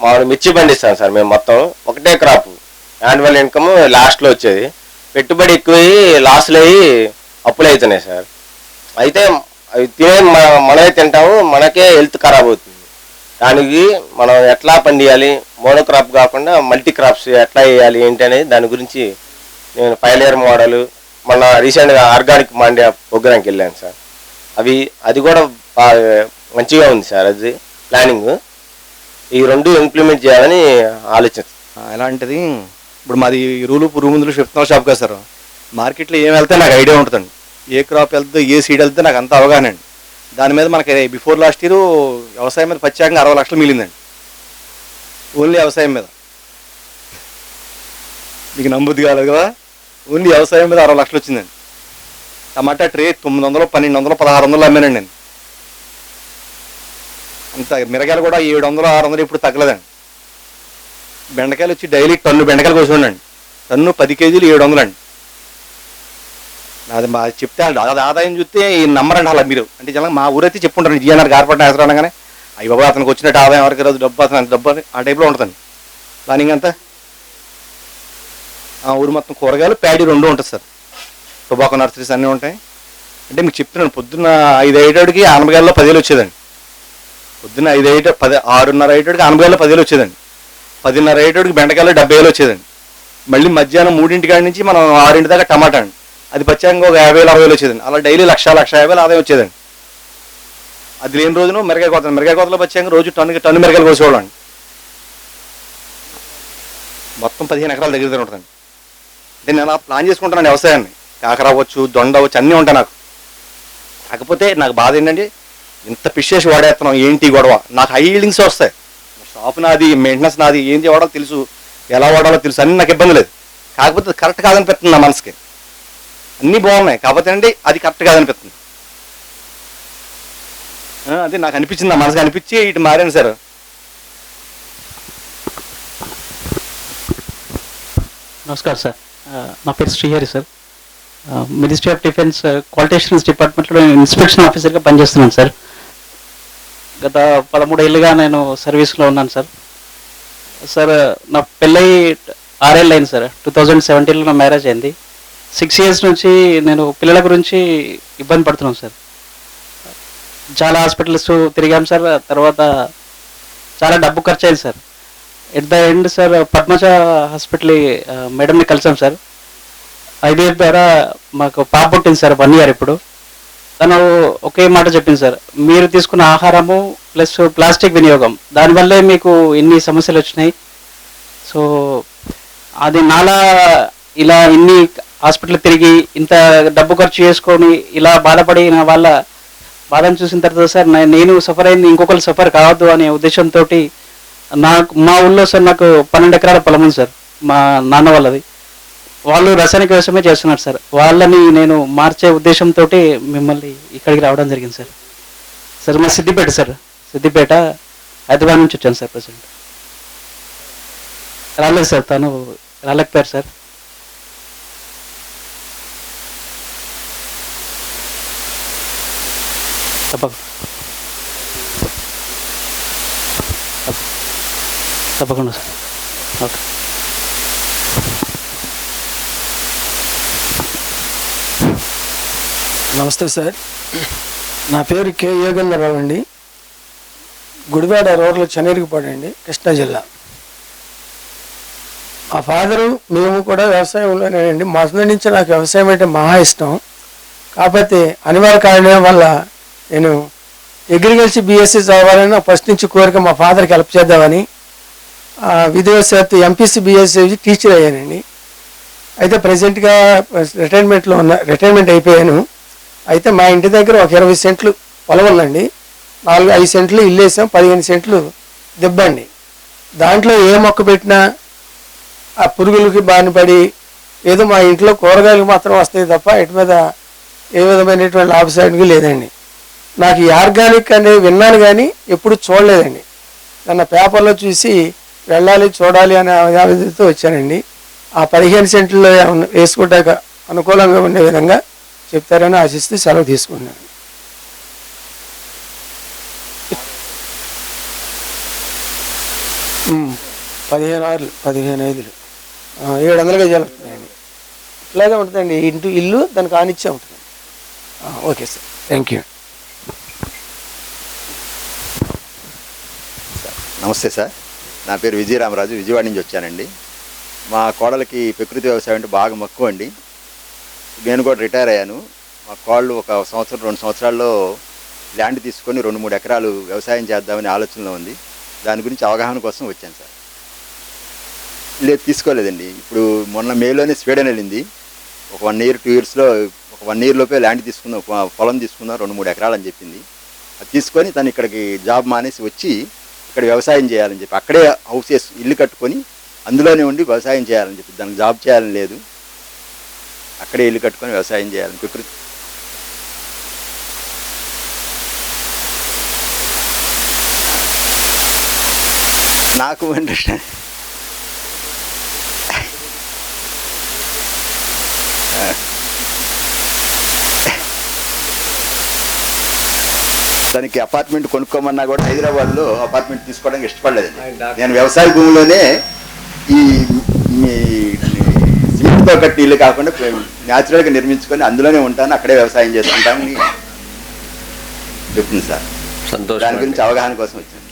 మామూలు మిర్చి పండిస్తాం సార్ మేము మొత్తం ఒకటే క్రాప్ యాన్యువల్ ఇన్కమ్ లాస్ట్లో వచ్చేది. పెట్టుబడి ఎక్కువయ్యి లాస్లు అయ్యి అప్పులు అవుతున్నాయి సార్. అయితే అవి తినే మనమే తింటాము మనకే హెల్త్ ఖరాబ్ అవుతుంది. దానికి మనం ఎట్లా పండియాలి? మోనో క్రాప్ కాకుండా మల్టీ క్రాప్స్ ఎట్లా వేయాలి ఏంటి అనేది దాని గురించి నేను ఫైవ్ ఇయర్ మోడల్ మొన్న రీసెంట్గా ఆర్గానిక్ మాండియా ప్రోగ్రామ్కి వెళ్ళాను సార్. అవి అది కూడా బాగా మంచిగా ఉంది సార్ అది ప్లానింగ్ ఈ రెండు ఇంప్లిమెంట్ చేయాలని ఆలోచన. ఎలాంటిది? ఇప్పుడు మాది రూలు పురుగు మందులు చెప్తున్నావు షాప్ కదా సార్. మార్కెట్లో ఏం వెళ్తే నాకు ఐడియా ఉంటుందండి. ఏ క్రాప్ వెళ్తే ఏ సీడ్ వెళ్తే నాకు అంత అవగాహన అండి. దాని మీద మనకి బిఫోర్ లాస్ట్ ఇయర్ వ్యవసాయం మీద ప్రత్యేకంగా అరవై లక్షలు మిగిలిందండి. ఓన్లీ వ్యవసాయం మీద. మీకు నమ్ముద్ది కాలేదు కదా? ఓన్లీ వ్యవసాయం మీద అరవై లక్షలు వచ్చిందండి. టమాటా ట్రే తొమ్మిది వందలు పన్నెండు వందలు పదహారు వందలు అమ్మానండి నేను. అంత మిరగాయలు కూడా ఏడు వందలు ఆరు వందలు ఇప్పుడు తగ్గలేదండి. బెండకాయలు వచ్చి డైలీ టన్ను బెండకాయలు కోసుకోండి టన్ను పది కేజీలు ఏడు వందలు అండి అది మా చెప్తే అది ఆదాయం చూస్తే ఈ నమ్మరండి అలా మీరు. అంటే జనం మా ఊరైతే చెప్పుకుంటారు జిఎన్ఆర్ గార్పడిన అవసరం అనగానే అయ్యి బాబా అతనికి వచ్చినట్టు ఆదాయం వరకు రాదు డబ్బు అతను డబ్బు ఆ టైప్లో ఉంటుందండి. ప్లానింగ్ అంతా ఆ ఊరు మొత్తం కూరగాయలు ప్యాడీ రెండు ఉంటుంది సార్. టొబాకో నర్సరీస్ అన్నీ ఉంటాయి. అంటే మీకు చెప్తున్నాను పొద్దున్న ఐదు అయ్యేటోడికి ఆనపకాయల్లో పదివేలు వచ్చేదండి. పొద్దున్న ఐదు అయ్యేట పది ఆరున్నర అయ్యేటోడికి ఆనపకాయల్లో పదివేలు వచ్చేదండి. పదిన్నర అయ్యేటోడికి బెండకాయలు డెబ్బై వేలు వచ్చేదండి. మళ్ళీ మధ్యాహ్నం మూడింటి కాడి నుంచి మనం ఆరింటి దాకా టమాటా అండి. అది ప్రత్యేకంగా ఒక యాభై వేలు అరవై వేలు వచ్చేదండి. అలా డైలీ లక్ష లక్ష యాభై వేలు ఆదాయం వచ్చేదండి. అది లేని రోజున మిరగాయ కోతలు మిరగాయ కోతలో ప్రత్యేకంగా రోజు టన్నుకి టన్ను మిరగాయలు కోసేవాళ్ళం మొత్తం పదిహేను ఎకరాల దగ్గర దగ్గర ఉంటుందండి. అంటే నేను అలా ప్లాన్ చేసుకుంటున్నాను వ్యవసాయాన్ని. కాకర అవ్వచ్చు దొండ అవ్వచ్చు అన్నీ ఉంటాయి నాకు. కాకపోతే నాకు బాధ ఏంటంటే ఇంత పిషేసి వాడేస్తున్నాం ఏంటి గొడవ? నాకు హై ఈల్డింగ్స్ వస్తాయి. షాప్ నాది మెయింటెనెన్స్ నాది ఏం వాడాలో తెలుసు. ఎలా వాడాలో తెలుసు. అన్ని నాకు ఇబ్బంది లేదు. కాకపోతే కరెక్ట్ కాదనిపిస్తుంది నా మనసుకి. అన్నీ బాగున్నాయి. కాకపోతే అండి అది కరెక్ట్ కాదనిపిస్తుంది. అదే నాకు అనిపించింది నా మనసుకి అనిపించి ఇటు మారాను సార్. నమస్కారం సార్. నా పేరు Srihari sir. Ministry of defence quality డిపార్ట్మెంట్లో నేను ఇన్స్పెక్షన్ ఆఫీసర్గా పనిచేస్తున్నాను సార్. గత పదమూడేళ్ళుగా నేను సర్వీస్లో ఉన్నాను సార్. సార్ నా పెళ్ళై ఆరేళ్ళు అయింది సార్. టూ థౌజండ్ సెవెంటీన్లో నా మ్యారేజ్ అయింది. సిక్స్ ఇయర్స్ నుంచి నేను పిల్లల గురించి ఇబ్బంది పడుతున్నాను సార్. చాలా హాస్పిటల్స్ తిరిగాం సార్. తర్వాత చాలా డబ్బు ఖర్చు అయింది sir. At the end sir Padmaja hospital మేడంని కలిసాం సార్. ఐడిఎఫ్ ద్వారా మాకు పాప పుట్టింది సార్ వన్ ఇయర్ ఇప్పుడు. తను ఒకే మాట చెప్పింది సార్. మీరు తీసుకున్న ఆహారము ప్లస్ ప్లాస్టిక్ వినియోగం. దానివల్లే మీకు ఎన్ని సమస్యలు వచ్చినాయి. సో అది నాలా ఇలా ఇన్ని హాస్పిటల్ తిరిగి ఇంత డబ్బు ఖర్చు చేసుకొని ఇలా బాధపడిన వాళ్ళ బాధను చూసిన తర్వాత సార్ నేను సఫర్ అయింది ఇంకొకరు సఫర్ కావద్దు అనే ఉద్దేశంతో నాకు మా ఊళ్ళో సార్ నాకు పన్నెండు ఎకరాల పొలం ఉంది సార్. మా నాన్న వాళ్ళది. వాళ్ళు రసాయనిక వ్యవసాయమే చేస్తున్నారు సార్. వాళ్ళని నేను మార్చే ఉద్దేశంతో మిమ్మల్ని ఇక్కడికి రావడం జరిగింది సార్. సార్ మా సిద్దిపేట సార్. సిద్దిపేట హైదరాబాద్ నుంచి వచ్చాను సార్ ప్రజెంట్. రాలేదు సార్. తను రాలేకపోయారు సార్. తప్పక తప్పకుండా సార్. ఓకే. నమస్తే సార్. నా పేరు కె. యోగేంద్రరావు అండి. గుడివాడ రోడ్లో చెన్నైరిగిపాడు అండి కృష్ణా జిల్లా. మా ఫాదరు మేము కూడా వ్యవసాయంలోనే అండి. మొదటి నుంచి నాకు వ్యవసాయం అంటే మహా ఇష్టం. కాకపోతే అనివార్య కారణం వల్ల నేను అగ్రికల్చర్ బీఎస్సీ చదవాలని ఫస్ట్ నుంచి కోరిక మా ఫాదర్కి హెల్ప్ చేద్దామని విధివశాత్తు ఎంపీసీ బీఎస్సీ టీచర్ అయ్యానండి. అయితే ప్రజెంట్గా రిటైర్మెంట్లో ఉన్న రిటైర్మెంట్ అయిపోయాను. అయితే మా ఇంటి దగ్గర ఒక ఇరవై సెంట్లు పొలం ఉందండి. నాలుగు ఐదు సెంట్లు ఇల్లు వేసాం పదిహేను సెంట్లు దిబ్బండి దాంట్లో ఏ మొక్క పెట్టినా ఆ పురుగులకి బానిపడి ఏదో మా ఇంట్లో కూరగాయలు మాత్రం వస్తాయి తప్ప ఇటు మీద ఏ విధమైనటువంటి లాభసాటికి లేదండి. నాకు ఈ ఆర్గానిక్ అనేది విన్నాను కానీ ఎప్పుడు చూడలేదండి. నన్ను పేపర్లో చూసి వెళ్ళాలి చూడాలి అనే ఆలోచనతో వచ్చానండి. ఆ పదిహేను సెంట్లో వేసుకుంటాక అనుకూలంగా ఉండే విధంగా చెప్తారని ఆశిస్తూ సెలవు తీసుకున్నాను. పదిహేను ఆరులు పదిహేను ఐదులు. ఏడు వందల గజాలు ఉంటుందండి ఇట్లాగే ఉంటుందండి. ఇంటి ఇల్లు దానికి ఆనిచ్చే ఉంటుంది. Okay sir. Thank you. నమస్తే సార్. నా పేరు విజయరామరాజు. విజయవాడ నుంచి వచ్చానండి. మా కోడలకి ప్రకృతి వ్యవసాయం అంటే బాగా మక్కువ అండి. నేను కూడా రిటైర్ అయ్యాను. మా కాళ్ళు ఒక సంవత్సరం రెండు సంవత్సరాల్లో ల్యాండ్ తీసుకొని రెండు మూడు ఎకరాలు వ్యవసాయం చేద్దామని ఆలోచనలో ఉంది. దాని గురించి అవగాహన కోసం వచ్చాను సార్. లేదు తీసుకోలేదండి. ఇప్పుడు మొన్న మేలోనే స్వీడన్ వెళ్ళింది. ఒక వన్ ఇయర్ టూ ఇయర్స్లో ఒక వన్ ఇయర్లోపే ల్యాండ్ తీసుకుందాం పొలం తీసుకుందాం రెండు మూడు ఎకరాలు అని చెప్పింది. అది తీసుకొని తను ఇక్కడికి జాబ్ మానేసి వచ్చి ఇక్కడ వ్యవసాయం చేయాలని చెప్పి అక్కడే హౌసెస్ ఇల్లు కట్టుకొని అందులోనే ఉండి వ్యవసాయం చేయాలని చెప్పి దానికి జాబ్ చేయాలని లేదు. అక్కడే ఇల్లు కట్టుకొని వ్యవసాయం చేయాలని ప్రకృతి నాకు ఇంట్రెస్ట్ తనకి అపార్ట్మెంట్ కొనుక్కోమన్నా కూడా హైదరాబాద్లో అపార్ట్మెంట్ తీసుకోవడానికి ఇష్టపడలేదు నేను వ్యవసాయ భూమిలోనే ఈ సిమెంట్తో కట్టి ఇల్లు కాకుండా న్యాచురల్గా నిర్మించుకొని అందులోనే ఉంటాను అక్కడే వ్యవసాయం చేసుకుంటాను చెప్తుంది సార్. సంతోషం దాని గురించి అవగాహన కోసం వచ్చాను.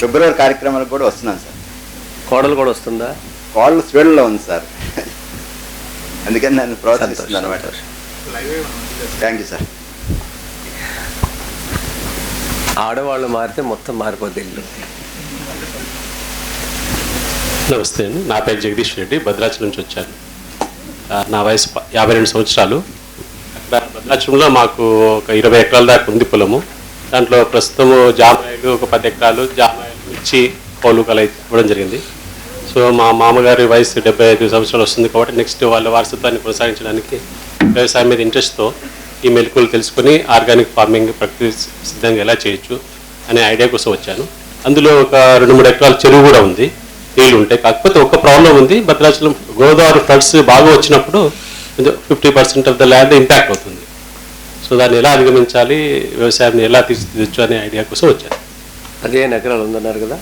ఫిబ్రవరి కార్యక్రమాలకు కూడా వస్తున్నాను సార్. కోడలు కూడా వస్తుందా? కోళ్ళు స్వీడన్లో ఉంది సార్. అందుకని నన్ను ప్రోత్సహిస్తుంది అనమాట. థ్యాంక్ యూ సార్ ఆడవాళ్ళు మారితే మొత్తం మారిపోద్ది ఇల్లు. నమస్తే అండి. నా పేరు జగదీష్ రెడ్డి. భద్రాచలం నుంచి వచ్చాను. నా వయసు యాభై రెండు సంవత్సరాలు. అక్కడ భద్రాచలంలో మాకు ఒక ఇరవై ఎకరాల దాకా ఉంది పొలము. దాంట్లో ప్రస్తుతము జామాయిలు ఒక పది ఎకరాలు జామాయిలు మిర్చి కోలు కల ఇవ్వడం జరిగింది. సో మా మామగారి వయసు డెబ్బై ఐదు సంవత్సరాలు వస్తుంది కాబట్టి నెక్స్ట్ వాళ్ళ వారసత్వాన్ని కొనసాగించడానికి వ్యవసాయం మీద ఇంట్రెస్ట్తో ఈ మెలకువలు తెలుసుకొని ఆర్గానిక్ ఫార్మింగ్ ప్రకృతి సిద్ధంగా ఎలా చేయొచ్చు అనే ఐడియా కోసం వచ్చాను. అందులో ఒక రెండు మూడు ఎకరాల చెరువు కూడా ఉంది. నీళ్ళు ఉంటాయి. కాకపోతే ఒక ప్రాబ్లం ఉంది. భద్రాచలం గోదావరి ఫ్లడ్స్ బాగా వచ్చినప్పుడు fifty percent of the land impact అవుతుంది. సో దాన్ని ఎలా అధిగమించాలి? వ్యవసాయాన్ని ఎలా తీర్చిదిద్దచ్చు అనే ఐడియా కోసం వచ్చాను. పదిహేను ఎకరాలు ఉందన్నారు కదా?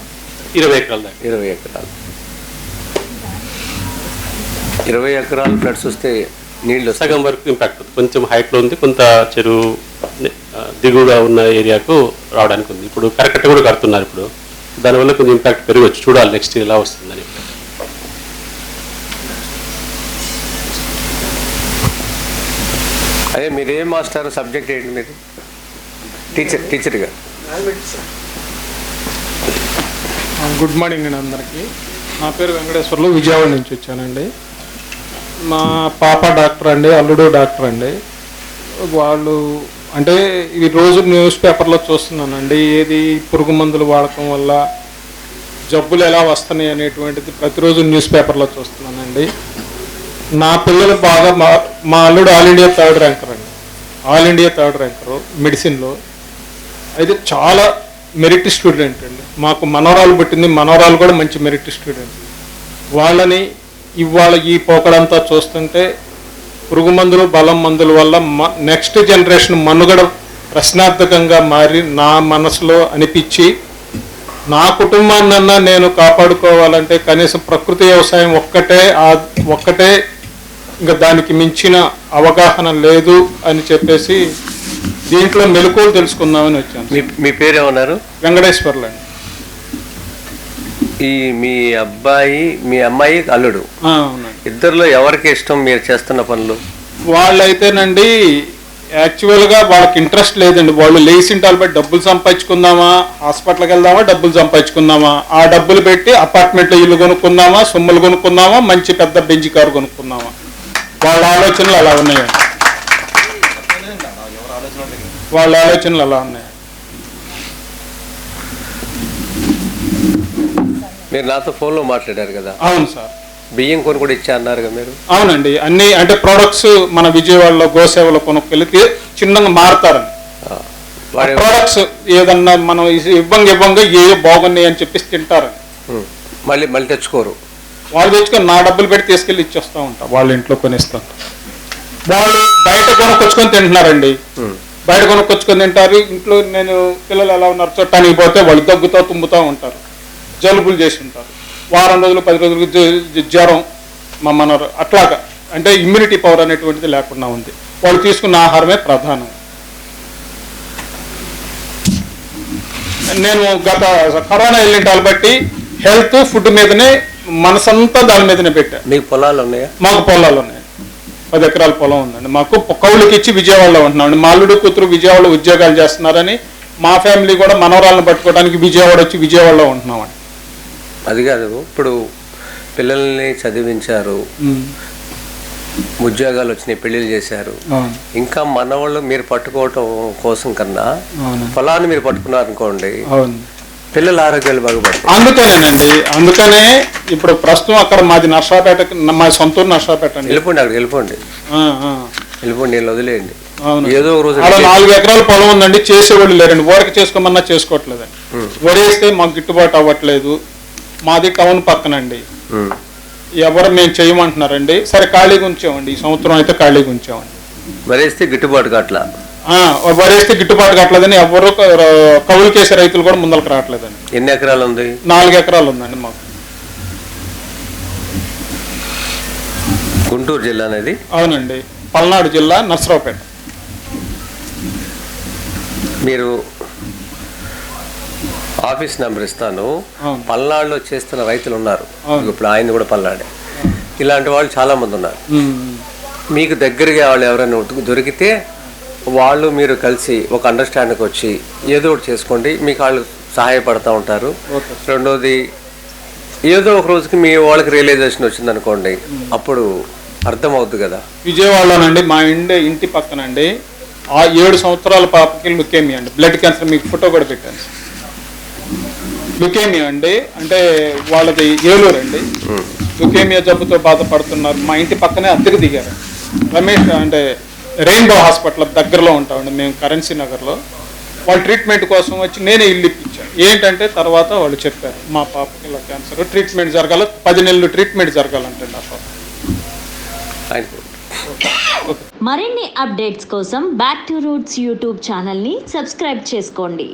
ఇరవై ఎకరాల దాకా. ఇరవై ఎకరాలు. ఇరవై ఎకరాలు ఫ్లడ్స్ వస్తే నీళ్ళు సగం వరకు ఇంపాక్ట్ అవుతుంది. కొంచెం హైట్లో ఉంది. కొంత చెరువు దిగువగా ఉన్న ఏరియాకు రావడానికి ఉంది. ఇప్పుడు కరకట్ట కూడా కడుతున్నారు ఇప్పుడు. దానివల్ల కొంచెం ఇంపాక్ట్ పెరగచ్చు. చూడాలి నెక్స్ట్ ఎలా వస్తుందని. అదే మీరేం మాస్టర్ సబ్జెక్ట్ ఏంటి మీరు టీచర్ టీచర్గా. గుడ్ మార్నింగ్ అండి అందరికీ. నా పేరు వెంకటేశ్వర్లు విజయవాడ నుంచి వచ్చానండి. మా పాప డాక్టర్ అండి అల్లుడు డాక్టర్ అండి. వాళ్ళు అంటే ఈ రోజు న్యూస్ పేపర్లో చూస్తున్నానండి. ఏది పురుగు మందులు వాడకం వల్ల జబ్బులు ఎలా వస్తున్నాయి అనేటువంటిది ప్రతిరోజు న్యూస్ పేపర్లో చూస్తున్నానండి. నా పిల్లలు బాగా మా మా అల్లుడు ఆల్ ఇండియా థర్డ్ ర్యాంకర్ అండి. ఆల్ ఇండియా థర్డ్ ర్యాంకరు మెడిసిన్లో. అయితే చాలా మెరిట్ స్టూడెంట్ అండి. మాకు మనోరాలు పుట్టింది మనోరాలు కూడా మంచి మెరిట్ స్టూడెంట్. వాళ్ళని ఇవాళ ఈ పోకడంతా చూస్తుంటే పురుగు మందులు బలం మందుల వల్ల నెక్స్ట్ జనరేషన్ మనుగడ ప్రశ్నార్థకంగా మారి నా మనసులో అనిపించి నా కుటుంబాన్నన్నా నేను కాపాడుకోవాలంటే కనీసం ప్రకృతి వ్యవసాయం ఒక్కటే ఆ ఒక్కటే ఇంకా దానికి మించిన అవగాహన లేదు అని చెప్పేసి దీంట్లో మెలకువలు తెలుసుకుందామని వచ్చాను. మీ పేరు ఏమన్నారు వెంకటేశ్వర్లు. ఈ మీ అబ్బాయి మీ అమ్మాయి అల్లుడు. అవునండి. ఇద్దరిలో ఎవరికి ఇష్టం మీరు చేస్తున్న పనులు? వాళ్ళైతేనండి యాక్చువల్గా వాళ్ళకి ఇంట్రెస్ట్ లేదండి. వాళ్ళు లేచింటాలు బట్టి డబ్బులు సంపాదించుకుందామా? హాస్పిటల్కి వెళ్దామా? డబ్బులు సంపాదించుకుందామా? ఆ డబ్బులు పెట్టి అపార్ట్మెంట్లో ఇల్లు కొనుక్కుందామా? సొమ్ములు కొనుక్కుందామా? మంచి పెద్ద బెంచ్ కారు కొనుక్కుందామా? వాళ్ళ ఆలోచనలు అలా ఉన్నాయండి. వాళ్ళ ఆలోచనలు అలా ఉన్నాయి. మీరు నాతో ఫోన్లో మాట్లాడారు కదా? అవును సార్. బియ్యం కొని కూడా ఇచ్చా అన్నారు కదా మీరు? అవునండి. అన్ని అంటే ప్రొడక్ట్స్ మన విజయవాడలో గోసేవలో కొనుక్కెళ్ళి తీ- చిన్నగా మారుతారండి వాడే ప్రొడక్ట్స్ ఏదన్నా మనం ఇస్- ఇవ్వంగా ఇవ్వంగా ఏ బాగున్నాయి అని చెప్పేసి తింటారండి ఉం. మళ్ళీ మళ్ళీ తెచ్చుకోరు. వాళ్ళు తెచ్చుకొని నా డబ్బులు పెట్టి తీసుకెళ్ళి ఇచ్చేస్తూ ఉంటాం. వాళ్ళ ఇంట్లో కొనిస్తాం వాళ్ళు బయట కొనుక్కొచ్చుకొని తింటున్నారండి. బయట కొనుక్కొచ్చుకొని తింటారు. ఇంట్లో నేను పిల్లలు ఎలా ఉన్నారు చుట్టానికి పోతే వాళ్ళు దగ్గుతూ తుమ్ముతూ ఉంటారు. జలుబులు చేసి ఉంటారు. వారం రోజులు పది రోజులు జ్వరం మా మన అట్లాగా అంటే ఇమ్యూనిటీ పవర్ అనేటువంటిది లేకుండా ఉంది. వాళ్ళు తీసుకున్న ఆహారమే ప్రధానం. నేను గత కరోనా వెళ్ళింటాలు బట్టి హెల్త్ ఫుడ్ మీదనే మనసంతా దాని మీదనే పెట్టా. మీకు పొలాలు ఉన్నాయా? మాకు పొలాలు ఉన్నాయి. పది ఎకరాల పొలం ఉందండి. మాకు కౌలుకి ఇచ్చి విజయవాడలో ఉంటున్నాం. మా అల్లుడు కూతురు విజయవాడలో ఉద్యోగాలు చేస్తున్నారని మా ఫ్యామిలీ కూడా మనవరాలను పట్టుకోవడానికి విజయవాడ వచ్చి విజయవాడలో ఉంటున్నామండి అది కాదు ఇప్పుడు పిల్లల్ని చదివించారు ఉద్యోగాలు వచ్చినాయి పెళ్ళిళ్ళు చేశారు. ఇంకా మనవాళ్ళు మీరు పట్టుకోవటం కోసం కన్నా పొలాన్ని మీరు పట్టుకున్నారనుకోండి అవును. పిల్లల ఆరోగ్యాలు బాగుపడతాయి అందుకనేనండి అందుకనే ఇప్పుడు ప్రస్తుతం అక్కడ మాది నర్సాపేట మా సొంతూరు నర్సాపేట వెళ్ళిపోండి అక్కడికి వెళ్ళిపోండి. వెళ్ళిపోండి నేను వదిలేయండి. ఏదో ఒక రోజు అలా నాలుగు ఎకరాల పొలం ఉందండి చేసేవాళ్ళు లేరండి. ఊరక చేసుకోమన్నా చేసుకోవట్లేదండి. వరేస్తే మాకు గిట్టుబాటు అవ్వట్లేదు. మాది టౌన్ పక్కనండి. ఎవరు మేము చేయమంటున్నారండి సరే ఖాళీగా ఉంచామండి ఈ సంవత్సరం అయితే ఖాళీగా ఉంచామండి మరేస్తే గిట్టుబాటు కాట్లా. ఆ, వరేస్తే గిట్టుబాటు కావట్లేదని ఎవరు కౌలు చేసే రైతులు కూడా ముందరకు రావట్లేదండి. ఎన్ని ఎకరాలు ఉంది? నాలుగు ఎకరాలు ఉందండి మాకు. గుంటూరు జిల్లా అనేది? అవునండి. పల్నాడు జిల్లా నర్సరావుపేట. మీరు ఆఫీస్ నెంబర్ ఇస్తాను. పల్నాడులో చేస్తున్న రైతులు ఉన్నారు. ఇప్పుడు ఆయన కూడా పల్నాడే. ఇలాంటి వాళ్ళు చాలా మంది ఉన్నారు మీకు దగ్గరగా వాళ్ళు ఎవరైనా దొరికితే వాళ్ళు మీరు కలిసి ఒక అండర్స్టాండింగ్ వచ్చి ఏదో ఒకటి చేసుకోండి. మీకు వాళ్ళు సహాయపడతా ఉంటారు. రెండోది ఏదో ఒక రోజుకి మీ వాళ్ళకి రియలైజేషన్ వచ్చింది అనుకోండి అప్పుడు అర్థమవుద్ది కదా. విజయవాడలోనండి మా ఇంటి ఇంటి పక్కనండి. ఆ ఏడు సంవత్సరాల పాపకి లుకేమియా అండి. బ్లడ్ క్యాన్సర్ మీకు ఫోటో కూడా పెట్టాను. లుకేమియా అండి? అంటే వాళ్ళది ఏలూరు అండి లుకేమియా జబ్బుతో బాధపడుతున్నారు. మా ఇంటి పక్కనే అద్దెకు దిగారు. రమేష్ అంటే రెయిన్బో హాస్పిటల్ దగ్గరలో ఉంటామండి మేము కరెన్సీ నగర్లో. వాళ్ళ ట్రీట్మెంట్ కోసం వచ్చి నేనే ఇల్లు ఇప్పించాను. ఏంటంటే తర్వాత వాళ్ళు చెప్పారు మా పాపకి ఇలా క్యాన్సర్. ట్రీట్మెంట్ జరగాల పది నెలలు ట్రీట్మెంట్ జరగాలంటండి ఆ పాప. ఆయన మరిన్ని అప్డేట్స్ కోసం బ్యాక్ టు రూట్స్ యూట్యూబ్ ఛానల్ని సబ్స్క్రైబ్ చేసుకోండి.